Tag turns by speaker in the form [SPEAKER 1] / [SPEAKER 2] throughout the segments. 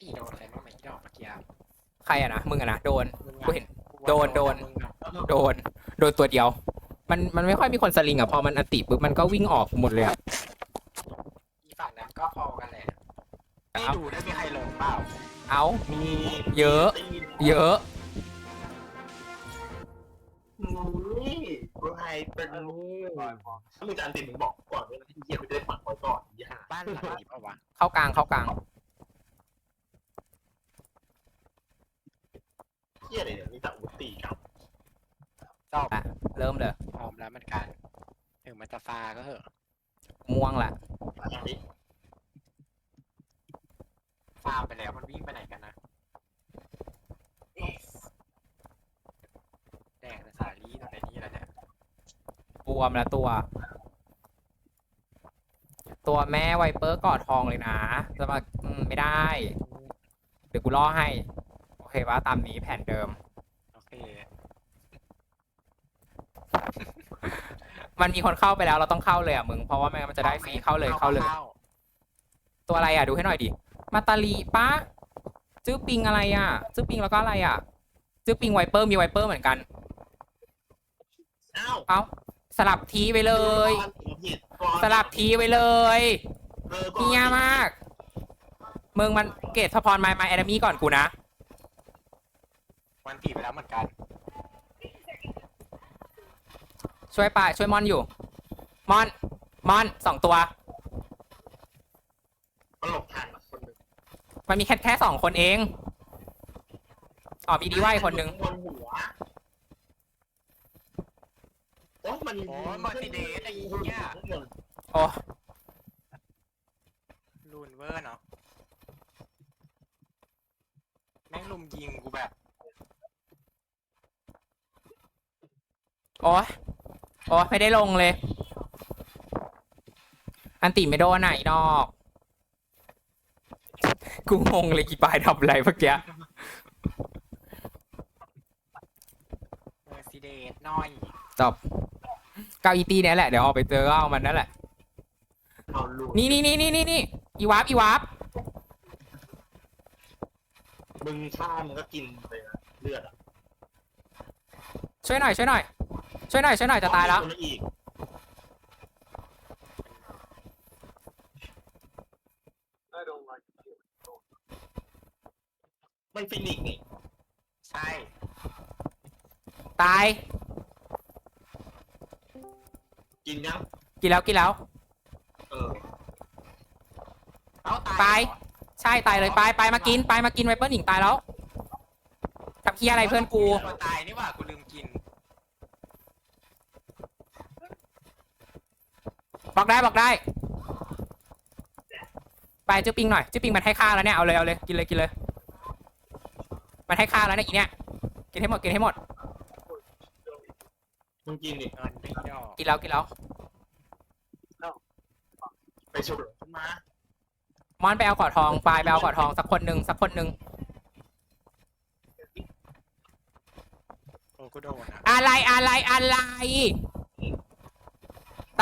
[SPEAKER 1] ตีโดนใครบ้างไหมที่ดอกเมื่อกี้อะ
[SPEAKER 2] ใครอะนะมึงอะนะโดน
[SPEAKER 1] มึง
[SPEAKER 2] กู
[SPEAKER 1] อะ
[SPEAKER 2] เห็น
[SPEAKER 1] กูว่า
[SPEAKER 2] โดนโดน
[SPEAKER 1] มึงอะ
[SPEAKER 2] โดน โดนตัวเดียว มันมันไม่ค่อยมีคนสลิงอะพอมันอันติปุ๊บมันก็วิ่งออกหมดเลยอะ
[SPEAKER 1] อีฝั่งนั้นก็พอกันแหละไม่
[SPEAKER 2] เอา
[SPEAKER 1] ดูได้มีใครลงเปล่า
[SPEAKER 2] เอา
[SPEAKER 3] มี
[SPEAKER 2] เยอะเยอะ
[SPEAKER 3] นี่กูไอเป็นถ้ามึงจะอันติดมึงบอกก่อนเลยนะที่เหี้ยกูจะได้ปักไว้ก่อนอย่า
[SPEAKER 1] บ้านหลังนี้เปล่าวะ
[SPEAKER 2] เข้ากลางเข้ากลาง
[SPEAKER 3] เหี้ยอะไรเนี่ยมีแต่อุตีกับ
[SPEAKER 1] จบ
[SPEAKER 2] เริ่มเลย
[SPEAKER 1] พร้อมแล้วเหมือนกันถึงมันจะฟาก็เหอะ
[SPEAKER 2] ม่วงละ
[SPEAKER 3] อันนี้
[SPEAKER 1] ฟาไปแล้วมันวิ่งไปไหนกันนะแดงแต่สาลี่ตรงไหนนี่แล้วเนี่ย
[SPEAKER 2] บวมละตัว ตัวแม่ไวเปอร์กอดทองเลยนะจะมาอืมไม่ได้ เดี๋ยวกูล่อให้ โอเคว่าตามนี้แผนเดิม
[SPEAKER 1] โอเค
[SPEAKER 2] มันมีคนเข้าไปแล้วเราต้องเข้าเลยอะมึงเพราะว่าไม่งั้นมันจะได้ฟรีเข้าเลยเข้าเลย ตัวอะไรอะดูให้หน่อยดิมาตาลีปะจื้อปิงอะไรอะจื้อปิงแล้วก็อะไรอะจื้อปิงไวเปอร์มีไวเปอร์เหมือนกัน
[SPEAKER 3] อ้าว
[SPEAKER 2] เอ้าสลับทีไปเลย
[SPEAKER 3] ผิดก่อน
[SPEAKER 2] สลับทีไปเลย
[SPEAKER 3] เออก่อน
[SPEAKER 2] เฮียมากมึงมันเกตสปอนไมล์มาแอดมี่ก่อนกูนะ
[SPEAKER 1] มันตีไปแล้วเหมือนกัน
[SPEAKER 2] ช่วยปะช่วยมอนอยู่ มอน มอนสองตัว
[SPEAKER 3] มันหลบทันอะคนหนึ่ง
[SPEAKER 2] มันมีแค่แค่สองคนเอง อ๋อมีดีว่าอีกคนนึง
[SPEAKER 3] บนหัวโอ้มัน
[SPEAKER 1] โอ้ยมาร์ติเดสไอ้เหี้ย
[SPEAKER 2] โอ้
[SPEAKER 1] ลูนเวอร์เนาะแม่งลุมยิงกูแบบ
[SPEAKER 2] โอ้ย โอ้ยไม่ได้ลงเลย อันติไม่โดนไหนดอก กูงงเลยกี่ปลายทำอะไรเมื่อกี้
[SPEAKER 1] เมอร์ซิเดสน้อย
[SPEAKER 2] จบเก้าอีตีเนี่ยแหละ เดี๋ยวออกไปเจอก็เอามันนั่นแหละ
[SPEAKER 3] เอาลูก
[SPEAKER 2] นี่นี่นี่นี่นี่นี่อีวาร์ปอีวาร์ป
[SPEAKER 3] มึงฆ่ามึงก็กินเลยนะเลือดอะ
[SPEAKER 2] ช่วยหน่อยช่วยหน่อย ช่วยหน่อยช่วยหน่อยจะตายแล้ว
[SPEAKER 3] มีคนอีกมันฟินิกซ์นี่
[SPEAKER 1] ใช่
[SPEAKER 2] ตาย
[SPEAKER 3] กินยัง
[SPEAKER 2] กินแล้วกินแล้ว
[SPEAKER 3] เออ
[SPEAKER 1] เอ้า
[SPEAKER 2] ไป
[SPEAKER 1] ตายเหรอ
[SPEAKER 2] ใช่ตายเลยไปไปมากินไปมากินไวเปอร์หนิงตายแล้วทำเคียอะไรเพื่อนกู
[SPEAKER 1] ตัวตายนี่หว่ากูลืมกิน
[SPEAKER 2] บอกได้บอกได้ ไปจื้อปิงหน่อยจื้อปิงมันให้ค่าแล้วเนี่ยเอาเลยเอาเลยกินเลยกินเลย มันให้ค่าแล้วเนี่ยอีเนี่ยกินให้หมดกินให้หมด
[SPEAKER 3] มึงกินดิ
[SPEAKER 1] เงินไม่ดอก
[SPEAKER 2] กินแล้วกินแล้ว
[SPEAKER 3] ไปฉุดขึ้นมาม
[SPEAKER 2] อนไปเอากอดทองปลายไปเอากอดทองสักคนหนึ่งสักคนหนึ่ง
[SPEAKER 1] โอ้กูโดนอะ
[SPEAKER 2] อะไรอะไรอะไร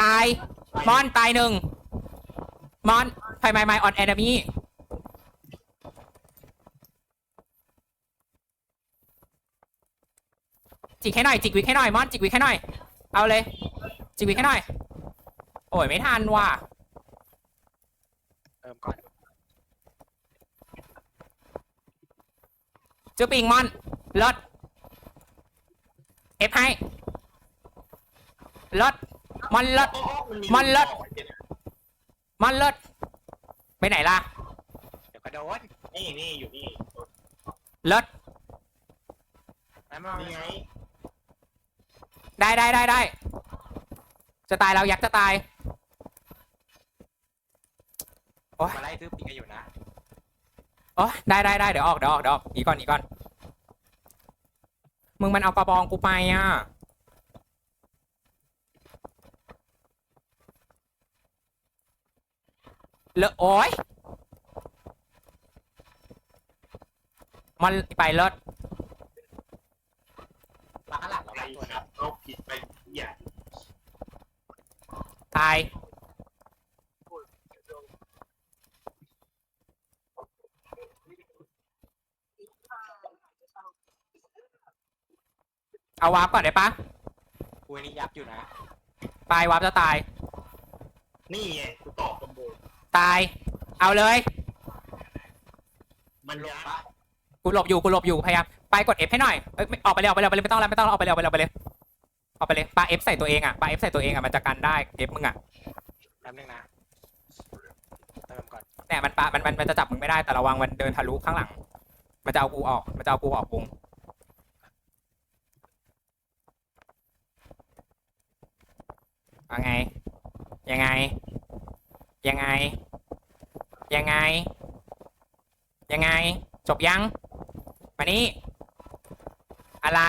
[SPEAKER 2] ตาย มอนตายหนึ่งมอนไฟไมไมออนแอนมี่จิกให้หน่อยจิกวิกให้หน่อยมอนจิกวิกให้หน่อย เอาเลย จิกวิกให้หน่อย โอ้ยไม่ทันว่ะ
[SPEAKER 1] เติมก่อน
[SPEAKER 2] จื้อปิงมอนลดเอฟให้ลด มอนลด
[SPEAKER 3] โอ้โห
[SPEAKER 2] มันเลิศมอนลดไปไหนล่ะ
[SPEAKER 1] เดี๋ยวก็โดน
[SPEAKER 3] นี่นี่อยู่นี่
[SPEAKER 2] ลด
[SPEAKER 1] แล้วมัน
[SPEAKER 3] นี่ไง
[SPEAKER 2] ได้ได้ได้ได้จะตายแล้วยักษ์จะตายโอ๊ย
[SPEAKER 1] มาไล่ตื้อปีกันอยู่นะ
[SPEAKER 2] โอ้ได้ได้ได้เดี๋ยวออกเดี๋ยวออกเดี๋ยวออกหนีก่อนหนีก่อนมึงมันเอากระบองกูไปอะ แล้วโอ้ยมันไปรถป
[SPEAKER 1] ลาหลัง
[SPEAKER 3] ไป
[SPEAKER 1] ตัว
[SPEAKER 3] ครัรคผิดไปใหญ่
[SPEAKER 2] ตายเอาวาร์ปก่อนได้ปะ
[SPEAKER 1] กูนี่ยับอยู่นะ
[SPEAKER 2] ไปวาร์ปจะตาย
[SPEAKER 3] นี่ไงกูตอบ
[SPEAKER 2] ตาย เอาเลย
[SPEAKER 3] มัน
[SPEAKER 1] ล
[SPEAKER 3] ยางก
[SPEAKER 1] ปะ
[SPEAKER 2] กูหลบอยู่กูหลบอยู่พยายามไปกด F ให้หน่อยเอ้ยไม่ออกไปเลยออกไปเลยออกไปเลยไม่ต้องแล้วไม่ต้องแล้วออกไปเลยออกไปเลยออกไปเลยออกไปเลยปา F ใส่ตัวเองอะปา F ใส่ตัวเองอะมันจะกันได้ F มึงอะ
[SPEAKER 1] แป๊บนึงนะเติมก่อน
[SPEAKER 2] เนี่ยมันปามันมันมันจะจับมึงไม่ได้แต่ระวังมันเดินทะลุข้างหลัง มันจะเอากูออกมันจะเอากูออกวงยังไงยังไง ยังไง ยังไง ยังไง จบยัง มานี่ อะไร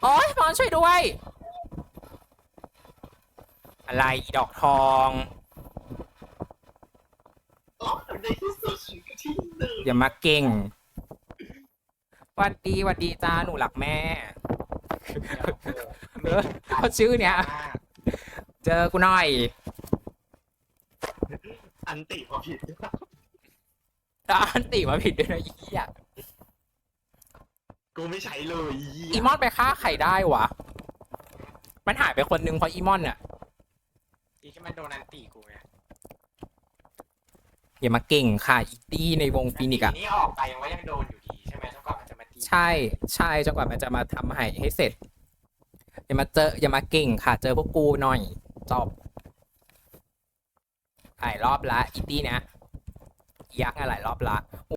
[SPEAKER 2] โอ๊ยหมอนช่วยด้วย อะไรอีดอกทอง
[SPEAKER 3] อ๋อในที่สุดฉันก็ที่หนึ่ง
[SPEAKER 2] อย่ามาเก่งหวัดดีหวัดดีจ้าหนูหลักแม่ เออเขาชื่อเนี้ย
[SPEAKER 1] อ่า
[SPEAKER 2] เจอกูหน่อย
[SPEAKER 3] อันติพอผิด
[SPEAKER 2] แล้วอันติมาผิดด้วยนะอีเหี้ย
[SPEAKER 3] กูไม่ใช้เลยอีเหี้ย
[SPEAKER 2] อีมอนไปฆ่าใครได้วะมันหายไปคนนึงเพราะอีมอนเนี่ย
[SPEAKER 1] อีที่มันโดนอันตีกูไง
[SPEAKER 2] อย่ามาเก่งค่ะอีตี้ในวงฟินิกซ์อะ
[SPEAKER 1] ทีนี้ออกไปยังว่ายังโดนอยู่ดีใช่ไหมจนกว่ามันจะมาตี
[SPEAKER 2] ใช่ใช่จนกว่ามันจะมาทำให้ให้เสร็จ อย่ามาเจออย่ามาเก่งค่ะ เจอพวกกูหน่อยจบ หลายรอบละอีตี้เนี้ยยักษ์อะหลายรอบละ